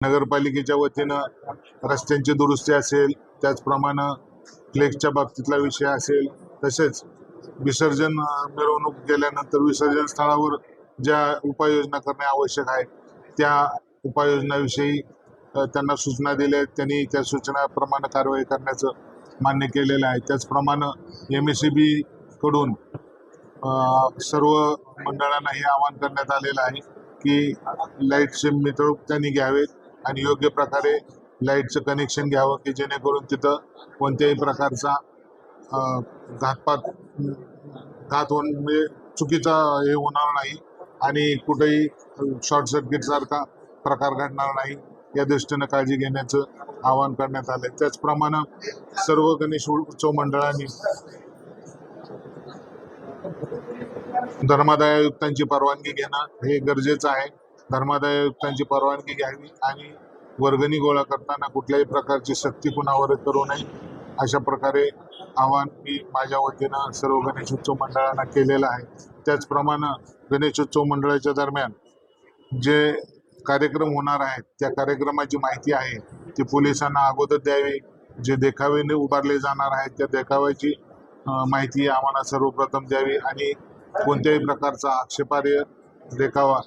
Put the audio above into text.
नगरपालिकेच्या वतीनं रस्त्यांची दुरुस्ती असेल त्याचप्रमाणे फ्लेक्सच्या बाबतीतला विषय असेल तसेच विसर्जन मिरवणूक गेल्यानंतर विसर्जन स्थळावर ज्या उपाययोजना करणे आवश्यक आहे त्या उपाययोजनाविषयी त्यांना सूचना दिल्या आहेत. त्यांनी त्या सूचनाप्रमाणे कारवाई करण्याचं मान्य केलेलं आहे. त्याचप्रमाणे एम एस सी बीकडून सर्व मंडळांना हे आवाहन करण्यात आलेलं आहे की लाईटचे मित्र त्यांनी घ्यावेत. आणि योग्य प्रकारे लाईटचं कनेक्शन घ्यावं की जेणेकरून तिथं कोणत्याही प्रकारचा घातपात घात होऊन म्हणजे चुकीचा हे होणार नाही आणि कुठेही शॉर्ट सर्किट सारखा प्रकार घडणार नाही. या दृष्टीनं काळजी घेण्याचं आवाहन करण्यात आलं त्याचप्रमाणे सर्व गणेश उत्सव मंडळांनी धर्मादाय आयुक्तांची परवानगी घेणं हे गरजेचं आहे. धर्मादाय आयुक्तांची परवानगी घ्यावी आणि वर्गणी गोळा करताना कुठल्याही प्रकारची सक्ती कुणावर करू नये अशा प्रकारे आवाहन मी माझ्या वतीनं सर्व गणेशोत्सव मंडळांना केलेलं आहे. त्याचप्रमाणे गणेशोत्सव मंडळाच्या दरम्यान जे कार्यक्रम होणार आहेत त्या कार्यक्रमाची माहिती आहे ती पोलिसांना अगोदर द्यावी. जे देखावेने उभारले जाणार आहेत त्या देखाव्याची माहिती आम्हाला सर्वप्रथम द्यावी आणि कोणत्याही प्रकारचा आक्षेपार्ह देखावा